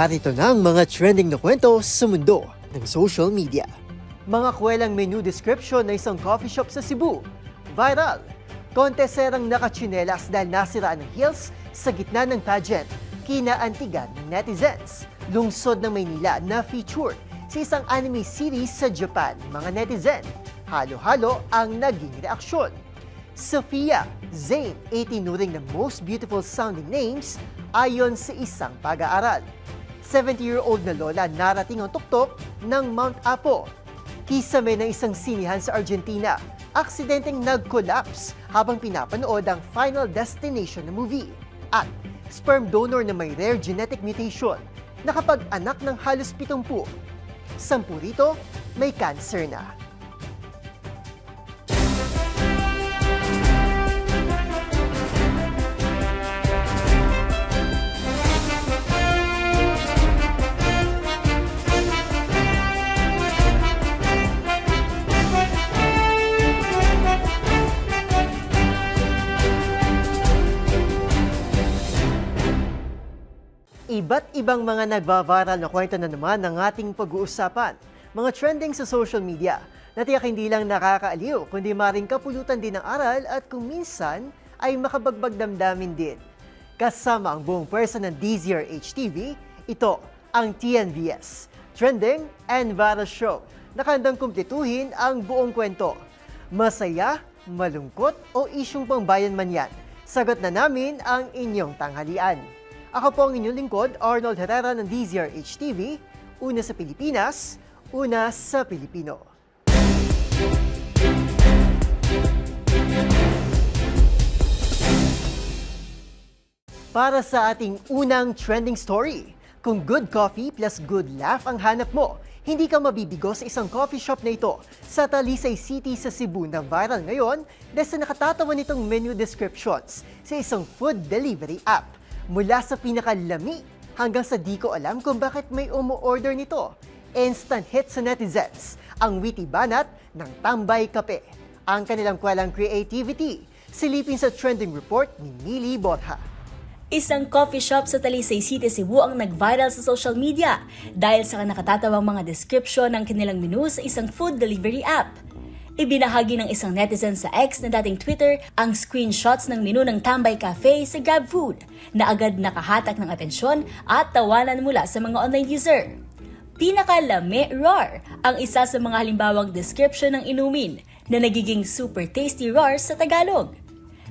Narito na ang mga trending na kwento sa mundo ng social media. Mga kwelang menu description na isang coffee shop sa Cebu. Viral. Konteserang nakachinelas dahil nasira ng heels sa gitna ng pageant. Kinaantigan ng netizens. Lungsod ng Maynila na featured sa isang anime series sa Japan. Mga netizen, halo-halo ang naging reaksyon. Sophia, Zayn, 18 nuring na most beautiful sounding names ayon sa isang pag-aaral. 70-year-old na lola narating ang tuktok ng Mount Apo. Kisame ng isang sinihan sa Argentina, aksidenteng nag-collapse habang pinapanood ang Final Destination na movie. At sperm donor na may rare genetic mutation, nakapag-anak ng halos 70. Sampu rito, may cancer na. Ibang mga nagbabaral na kwento na naman ng ating pag-uusapan. Mga trending sa social media na tiyak hindi lang nakakaaliw, kundi maring kapulutan din ng aral at kung minsan ay makabagbag damdamin din. Kasama ang buong pwersa ng DZRH TV, ito ang TNVS, Trending and Viral Show. Nakandang kumpletuhin ang buong kwento. Masaya, malungkot o isyong pangbayan man yan, sagot na namin ang inyong tanghalian. Ako po ang inyong lingkod, Arnold Herrera ng DZRH TV, una sa Pilipinas, una sa Pilipino. Para sa ating unang trending story, kung good coffee plus good laugh ang hanap mo, hindi ka mabibigo sa isang coffee shop na ito sa Talisay City sa Cebu na viral ngayon dahil sa nakatatawa nitong menu descriptions sa isang food delivery app. Mula sa pinakalami hanggang sa di ko alam kung bakit may umu-order nito. Instant hit sa netizens, ang witty banat ng Tambay Kape. Ang kanilang kwelang creativity, silipin sa trending report ni Mili Botha. Isang coffee shop sa Talisay City, Cebu ang nag-viral sa social media dahil sa nakatatawang mga description ng kanilang menu sa isang food delivery app. Ibinahagi ng isang netizen sa X na dating Twitter ang screenshots ng menu ng Tambay Cafe sa GrabFood na agad nakahatak ng atensyon at tawanan mula sa mga online user. Pinakalame rar ang isa sa mga halimbawang description ng inumin na nagiging super tasty rar sa Tagalog.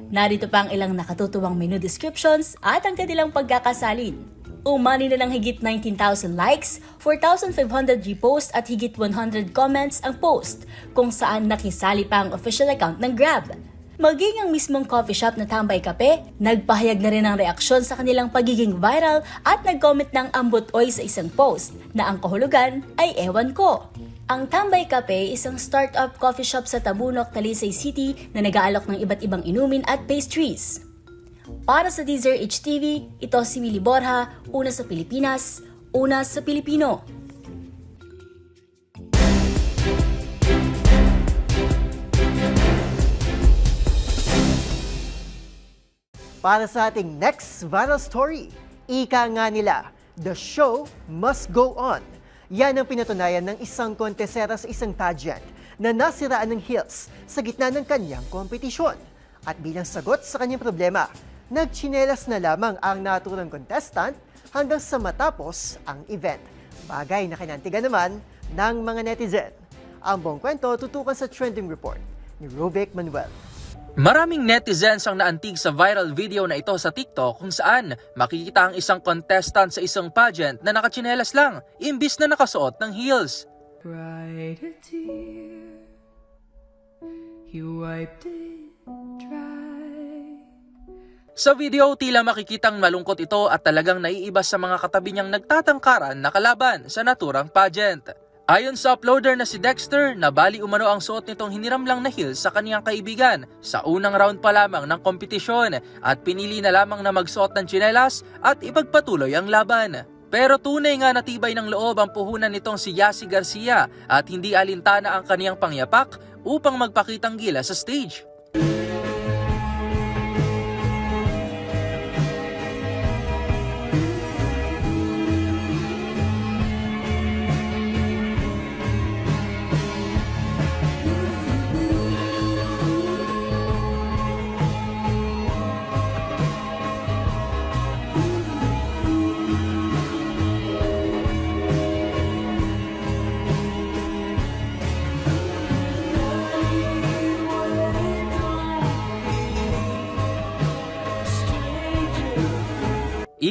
Narito pa ang ilang nakatutuwang menu descriptions at ang kanilang pagkakasalin. Umani na ng higit 19,000 likes, 4,500 repost at higit 100 comments ang post kung saan nakisali pa ang official account ng Grab. Maging ang mismong coffee shop na Tambay Kape, nagpahayag na rin ng reaksyon sa kanilang pagiging viral at nag-comment ng ambot oy sa isang post na ang kahulugan ay ewan ko. Ang Tambay Cafe, isang startup coffee shop sa Tabunok, Talisay City na nag-aalok ng iba't ibang inumin at pastries. Para sa Deezer HTV, ito si Willie Borja, una sa Pilipinas, una sa Pilipino. Para sa ating next viral story, ika nga nila, the show must go on. Yan ang pinatunayan ng isang kontesera sa isang pageant na nasiraan ng heels sa gitna ng kanyang kompetisyon. At bilang sagot sa kanyang problema, nagchinelas na lamang ang naturang contestant hanggang sa matapos ang event. Bagay na kinantigan naman ng mga netizen. Ang buong kwento tutukan sa trending report ni Rovic Manuel. Maraming netizens ang naantig sa viral video na ito sa TikTok kung saan makikita ang isang contestant sa isang pageant na nakatsinelas lang, imbis na nakasuot ng heels. Cried a tear, he wiped it. Sa video, tila makikitang malungkot ito at talagang naiiba sa mga katabi niyang nagtatangkaran na kalaban sa naturang pageant. Ayon sa uploader na si Dexter, nabali umano ang suot nitong hiniram lang na heels sa kaniyang kaibigan sa unang round pa lamang ng kompetisyon at pinili na lamang na magsuot ng tsinelas at ipagpatuloy ang laban. Pero tunay nga natibay ng loob ang puhunan nitong si Yasi Garcia at hindi alintana ang kaniyang pangyapak upang magpakitang gila sa stage.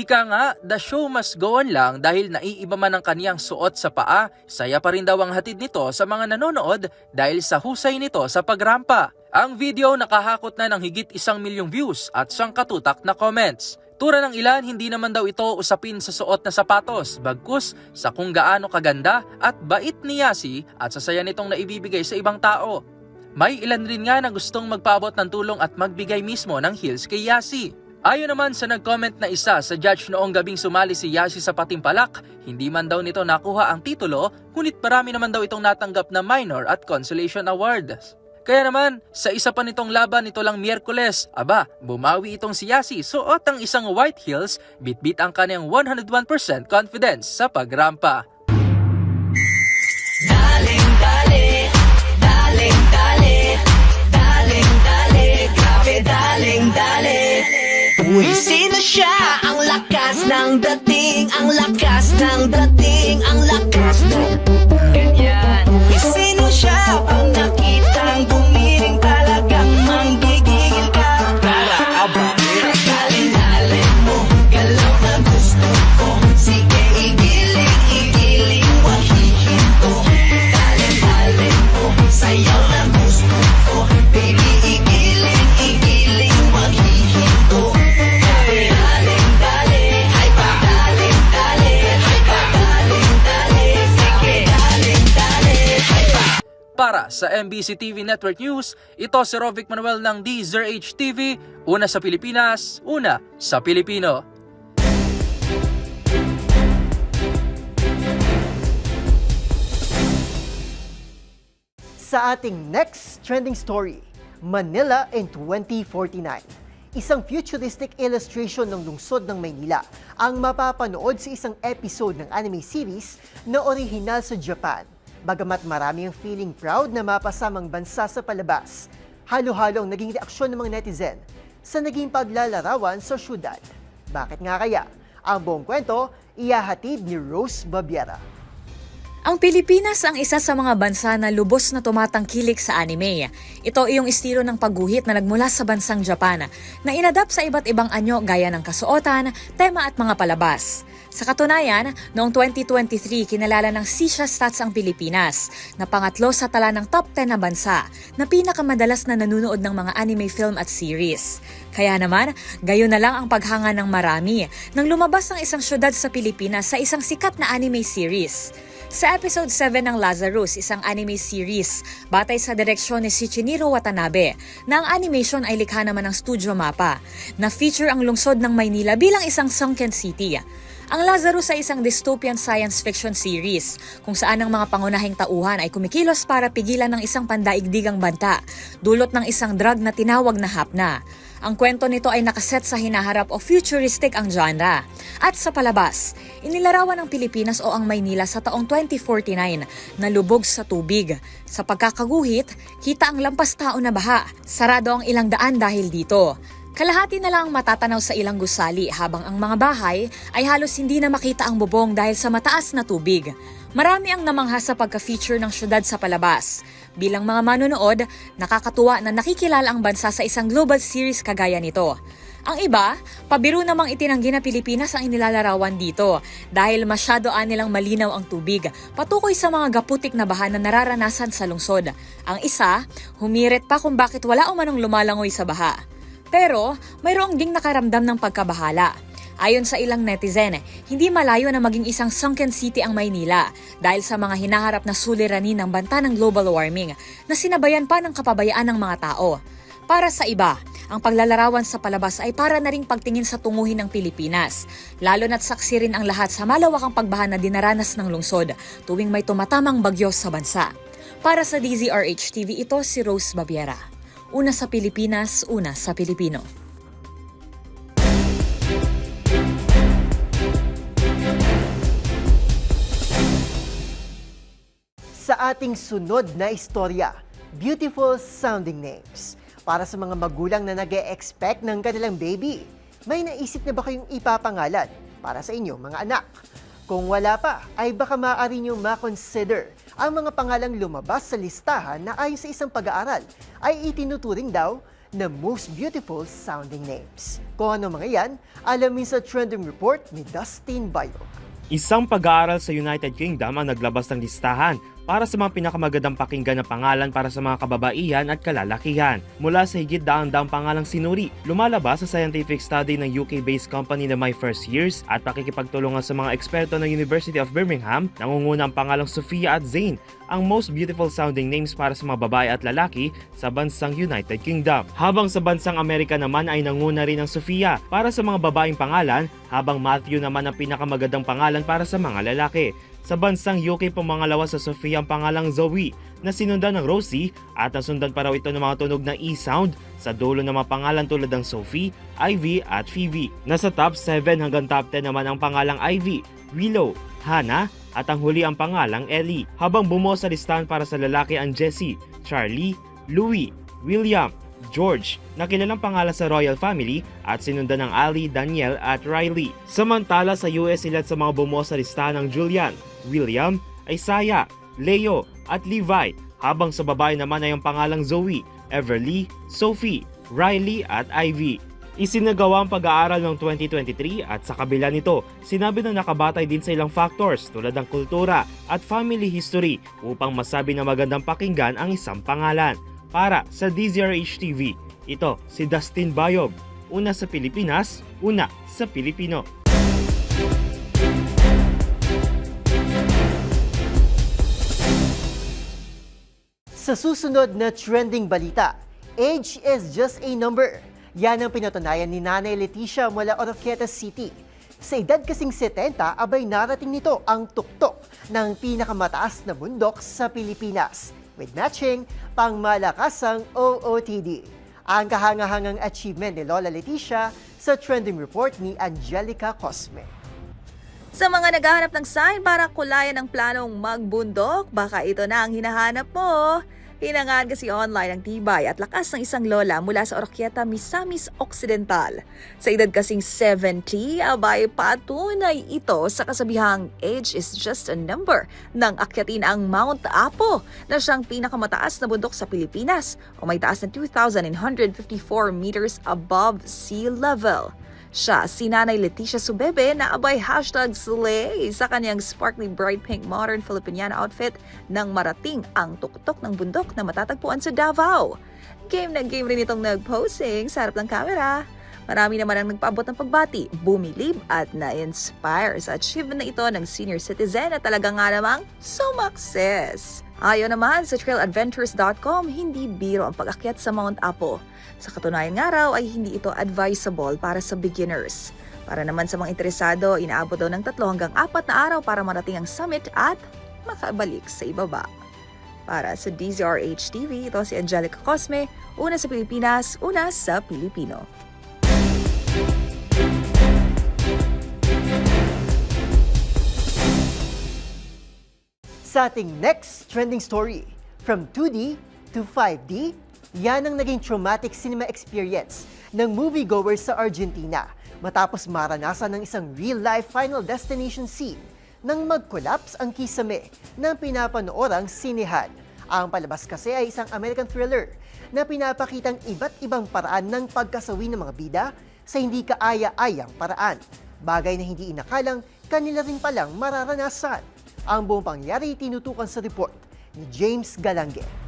Ika nga, the show must go on lang dahil naiiba man ang kaniyang suot sa paa, saya pa rin daw ang hatid nito sa mga nanonood dahil sa husay nito sa pagrampa. Ang video nakahakot na ng higit isang milyong views at siyang katutak na comments. Tura ng ilan, hindi naman daw ito usapin sa suot na sapatos, bagkus sa kung gaano kaganda at bait ni Yasi at sa saya nitong naibibigay sa ibang tao. May ilan rin nga na gustong magpaabot ng tulong at magbigay mismo ng heels kay Yasi. Ayon naman sa nag-comment na isa sa judge noong gabing sumali si Yasi sa Patimpalak, hindi man daw nito nakuha ang titulo, ngunit marami naman daw itong natanggap na minor at consolation awards. Kaya naman, sa isa pa nitong laban nito lang Miyerkules, aba, bumawi itong si Yasi suot ang isang white heels, bitbit ang kanyang 101% confidence sa pagrampa. Uy, sino siya? Ang lakas ng dating, ang lakas ng dating, ang lakas ng ganyan. Sa MBC TV Network News, ito si Rovic Manuel ng DZRH TV, una sa Pilipinas, una sa Pilipino. Sa ating next trending story, Manila in 2049. Isang futuristic illustration ng lungsod ng Maynila ang mapapanood sa isang episode ng anime series na orihinal sa Japan. Bagamat marami ang feeling proud na mapasamang bansa sa palabas, halo-halo ang naging reaksyon ng mga netizen sa naging paglalarawan sa syudad. Bakit nga kaya? Ang buong kwento, iyahatid ni Rose Babiera. Ang Pilipinas ang isa sa mga bansa na lubos na tumatangkilik sa anime. Ito iyong estilo ng pagguhit na nagmula sa bansang Japan na inadapt sa iba't ibang anyo gaya ng kasuotan, tema at mga palabas. Sa katunayan, noong 2023 kinalala ng Sisha Stats ang Pilipinas na pangatlo sa tala ng top 10 na bansa na pinakamadalas na nanonood ng mga anime film at series. Kaya naman, gayon na lang ang paghanga ng marami nang lumabas ang isang syudad sa Pilipinas sa isang sikat na anime series. Sa episode 7 ng Lazarus, isang anime series, batay sa direksyon ni Shichiniro Watanabe, na ang animation ay likha naman ng Studio Mapa, na feature ang lungsod ng Maynila bilang isang sunken city. Ang Lazarus ay isang dystopian science fiction series kung saan ang mga pangunahing tauhan ay kumikilos para pigilan ng isang pandaigdigang banta, dulot ng isang drug na tinawag na hapna. Ang kwento nito ay nakaset sa hinaharap o futuristic ang genre. At sa palabas, inilarawan ng Pilipinas o ang Maynila sa taong 2049 na lubog sa tubig. Sa pagkakaguhit, kita ang lampas tao na baha. Sarado ang ilang daan dahil dito. Kalahati na lang ang matatanaw sa ilang gusali habang ang mga bahay ay halos hindi na makita ang bubong dahil sa mataas na tubig. Marami ang namangha sa pagka-feature ng syudad sa palabas. Bilang mga manonood, nakakatuwa na nakikilala ang bansa sa isang global series kagaya nito. Ang iba, pabiro namang itinanggi na Pilipinas ang inilalarawan dito dahil masyado nilang malinaw ang tubig patukoy sa mga gaputik na baha na nararanasan sa lungsod. Ang isa, humirit pa kung bakit wala umanong lumalangoy sa baha. Pero mayroong ding nakaramdam ng pagkabahala. Ayon sa ilang netizen, hindi malayo na maging isang sunken city ang Maynila dahil sa mga hinaharap na suliranin ng banta ng global warming na sinabayan pa ng kapabayaan ng mga tao. Para sa iba, ang paglalarawan sa palabas ay para na ring pagtingin sa tunguhin ng Pilipinas, lalo na't saksi rin ang lahat sa malawakang pagbaha na dinaranas ng lungsod tuwing may tumatamang bagyo sa bansa. Para sa DZRH TV, ito si Rose Babiera. Una sa Pilipinas, una sa Pilipino. sa ating sunod na istorya, beautiful sounding names. Para sa mga magulang na nag expect ng kanilang baby, may naisip na ba kayong ipapangalan para sa inyong mga anak? Kung wala pa, ay baka maaari nyo makonsider ang mga pangalang lumabas sa listahan na ayon sa isang pag-aaral ay itinuturing daw na most beautiful sounding names. Kung ano mga yan, alamin sa trending report ni Dustin Bayo. Isang pag-aaral sa United Kingdom ang naglabas ng listahan para sa mga pinakamagandang pakinggan na pangalan para sa mga kababaihan at kalalakihan. Mula sa higit daang-daang pangalang sinuri, lumalabas sa scientific study ng UK-based company na My First Years at pakikipagtulungan sa mga eksperto ng University of Birmingham, nangunguna ang pangalang Sophia at Zane, ang most beautiful sounding names para sa mga babae at lalaki sa bansang United Kingdom. Habang sa bansang Amerika naman ay nanguna rin ang Sophia para sa mga babaeng pangalan, habang Matthew naman ang pinakamagandang pangalan para sa mga lalaki. Sa bansang UK pumangalawa sa Sophia ang pangalang Zoe na sinundan ng Rosie at nasundan pa raw ito ng mga tunog ng E-sound sa dulo ng mga pangalan tulad ng Sophie, Ivy at Phoebe. Nasa top 7 hanggang top 10 naman ang pangalang Ivy, Willow, Hannah at ang huli ang pangalang Ellie. Habang bumuo sa listahan para sa lalaki ang Jessie, Charlie, Louis, William, George na kilalang pangalan sa royal family at sinundan ng Ali, Daniel at Riley. Samantala sa US ilan sa mga bumuo sa listahan ng Julian, William, Isaiah, Leo at Levi habang sa babae naman ay ang pangalang Zoe, Everly, Sophie, Riley at Ivy. Isinagawa ang pag-aaral ng 2023 at sa kabila nito, sinabi na nakabatay din sa ilang factors tulad ng kultura at family history upang masabi na magandang pakinggan ang isang pangalan. Para sa DZRH TV, ito si Dustin Bayob. Una sa Pilipinas, una sa Pilipino. Sa susunod na trending balita, age is just a number. Yan ang pinatunayan ni Nanay Leticia mula Oroquieta City. Sa edad kasing 70, abay narating nito ang tuktok ng pinakamataas na bundok sa Pilipinas with matching pangmalakasang OOTD. Ang kahangahangang achievement ni Lola Leticia sa trending report ni Angelica Cosme. Sa mga naghahanap ng sign para kulayan ang planong magbundok, baka ito na ang hinahanap mo. Hinangaan kasi online ang tibay at lakas ng isang lola mula sa Oroquieta, Misamis Occidental. Sa edad kasing 70, abay patunay ito sa kasabihang age is just a number nang akyatin ang Mount Apo na siyang pinakamataas na bundok sa Pilipinas o may taas na 2,954 meters above sea level. Siya, si Nanay Leticia Subebe na abay hashtag slay sa kanyang sparkly bright pink modern Filipiniana outfit nang marating ang tuktok ng bundok na matatagpuan sa Davao. Game na game rin itong nag-posing sa harap ng camera. Marami naman ang nagpaabot ng pagbati, bumilib at na-inspire sa achievement na ito ng senior citizen na talaga nga namang sumakses. Ayon naman sa trailadventures.com, hindi biro ang pag-akyat sa Mount Apo. Sa katunayan nga raw ay hindi ito advisable para sa beginners. Para naman sa mga interesado, inaabot daw ng tatlo hanggang apat na araw para marating ang summit at makabalik sa ibaba. Para sa DZRH TV, ito si Angelica Cosme, una sa Pilipinas, una sa Pilipino. Sa ating next trending story, from 2D to 5D, yan ang naging traumatic cinema experience ng moviegoers sa Argentina matapos maranasan ng isang real-life final destination scene nang mag-collapse ang kisame ng pinapanoorang sinehan. Ang palabas kasi ay isang American thriller na pinapakitang iba't ibang paraan ng pagkasawi ng mga bida sa hindi kaaya-ayang paraan. Bagay na hindi inakalang kanila rin palang mararanasan. Ang buong pangyari tinutukan sa report ni James Galange.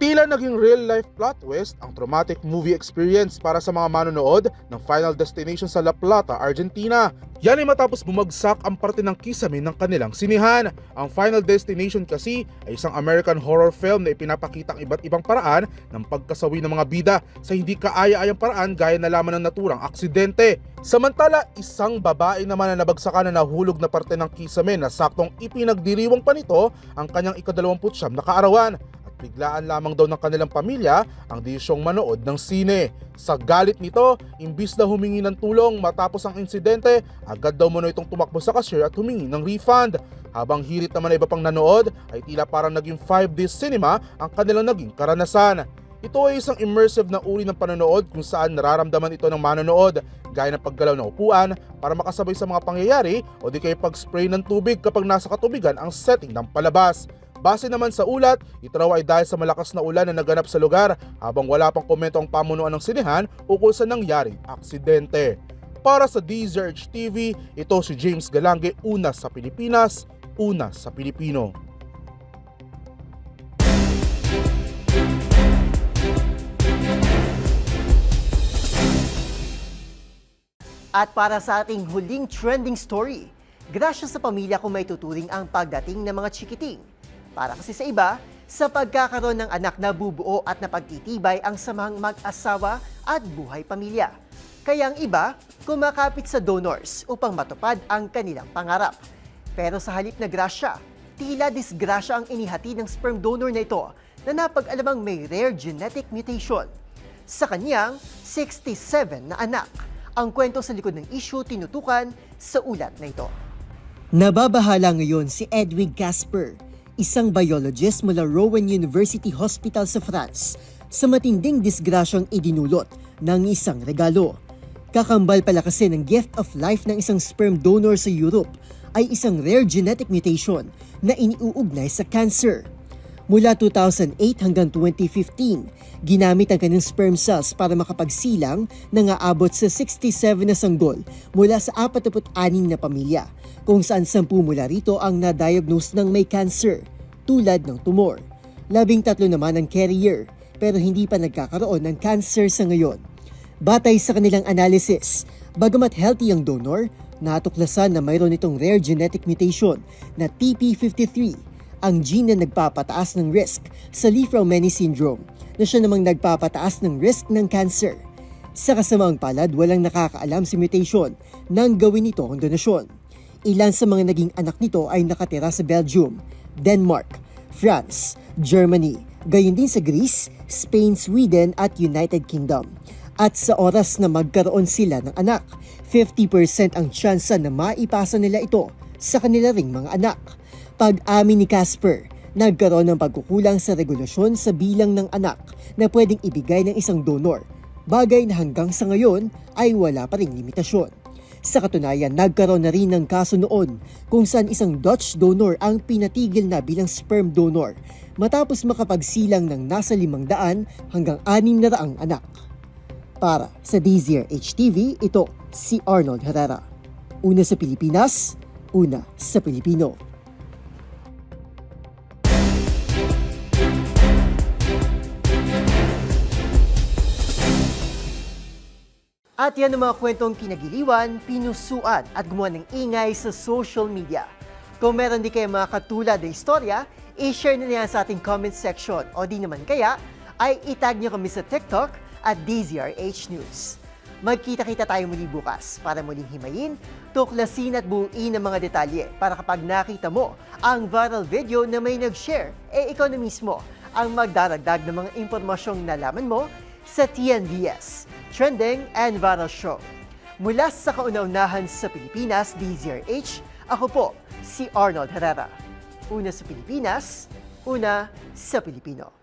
Tila naging real-life plot twist ang traumatic movie experience para sa mga manonood ng Final Destination sa La Plata, Argentina. Yan ay matapos bumagsak ang parte ng kisame ng kanilang sinihan. Ang Final Destination kasi ay isang American horror film na ipinapakita ang iba't ibang paraan ng pagkasawi ng mga bida sa hindi kaaya-ayang paraan gaya na lamang ng naturang aksidente. Samantala, isang babae naman na nabagsakan na nahulog na parte ng kisame na saktong ipinagdiriwang pa nito ang kanyang ikadalawamputsyam na kaarawan biglaan lamang daw ng kanilang pamilya ang desisyong manood ng sine. Sa galit nito, imbis na humingi ng tulong matapos ang insidente, agad daw muna itong tumakbo sa cashier at humingi ng refund. Habang hirit naman na iba pang nanood, ay tila parang naging 5D cinema ang kanilang naging karanasan. Ito ay isang immersive na uri ng panonood kung saan nararamdaman ito ng manonood gaya ng paggalaw ng upuan para makasabay sa mga pangyayari o di kaya pag-spray ng tubig kapag nasa katubigan ang setting ng palabas. Base naman sa ulat, ito raw ay dahil sa malakas na ulan na naganap sa lugar habang wala pang komento ang pamunuan ng sinehan ukol sa nangyaring aksidente. Para sa DZRH TV, ito si James Galange, una sa Pilipinas, una sa Pilipino. At para sa ating huling trending story, grasya sa pamilya kung may tuturing ang pagdating ng mga chikiting. Para kasi sa iba, sa pagkakaroon ng anak na bubuo at napagtitibay ang samahang mag-asawa at buhay pamilya. Kaya ang iba, kumakapit sa donors upang matupad ang kanilang pangarap. Pero sa halip na grasya, tila disgrasya ang inihati ng sperm donor na ito na napag-alamang may rare genetic mutation. Sa kanyang 67 na anak. Ang kwento sa likod ng issue tinutukan sa ulat na ito. Nababahala ngayon si Edwig Casper, isang biologist mula Rowan University Hospital sa France, sa matinding disgrasyang idinulot ng isang regalo. Kakambal pala kasi ng gift of life ng isang sperm donor sa Europe ay isang rare genetic mutation na iniuugnay sa cancer. Mula 2008 hanggang 2015, ginamit ang kanyang sperm cells para makapagsilang na aabot sa 67 na sanggol mula sa 46 na pamilya, kung saan 10 mula rito ang na-diagnose ng may cancer, tulad ng tumor. Labing tatlo naman ang carrier, pero hindi pa nagkakaroon ng cancer sa ngayon. Batay sa kanilang analysis, bagamat healthy ang donor, natuklasan na mayroon itong rare genetic mutation na TP53 ang gene na nagpapataas ng risk sa Li-Fraumeni syndrome na siya namang nagpapataas ng risk ng cancer. Sa kasamaang palad, walang nakakaalam si mutation nang gawin ito ang donasyon. Ilan sa mga naging anak nito ay nakatira sa Belgium, Denmark, France, Germany, gayon din sa Greece, Spain, Sweden at United Kingdom. At sa oras na magkaroon sila ng anak, 50% ang tsansa na maipasa nila ito sa kanila ring mga anak. Pag-amin ni Casper, nagkaroon ng pagkukulang sa regulasyon sa bilang ng anak na pwedeng ibigay ng isang donor, bagay na hanggang sa ngayon ay wala pa ring limitasyon. Sa katunayan, nagkaroon na rin ng kaso noon kung saan isang Dutch donor ang pinatigil na bilang sperm donor matapos makapagsilang ng nasa 500 hanggang 600 anak. Para sa DZRH TV, ito si Arnold Herrera. Una sa Pilipinas, una sa Pilipino. At yan ang mga kwentong kinagiliwan, pinusuan at gumawa ng ingay sa social media. Kung meron di kayo mga katulad na istorya, i-share na niya sa ating comment section o di naman kaya ay itag niyo kami sa TikTok at DZRH News. Magkita-kita tayo muli bukas para muling himayin, tuklasin at buuin ang mga detalye para kapag nakita mo ang viral video na may nag-share, eh ikaw na mismo ang magdaragdag ng mga impormasyong nalaman mo sa TNVS, Trending and Viral Show. Mula sa kauna-unahan sa Pilipinas, DZRH, ako po si Arnold Herrera. Una sa Pilipinas, una sa Pilipino.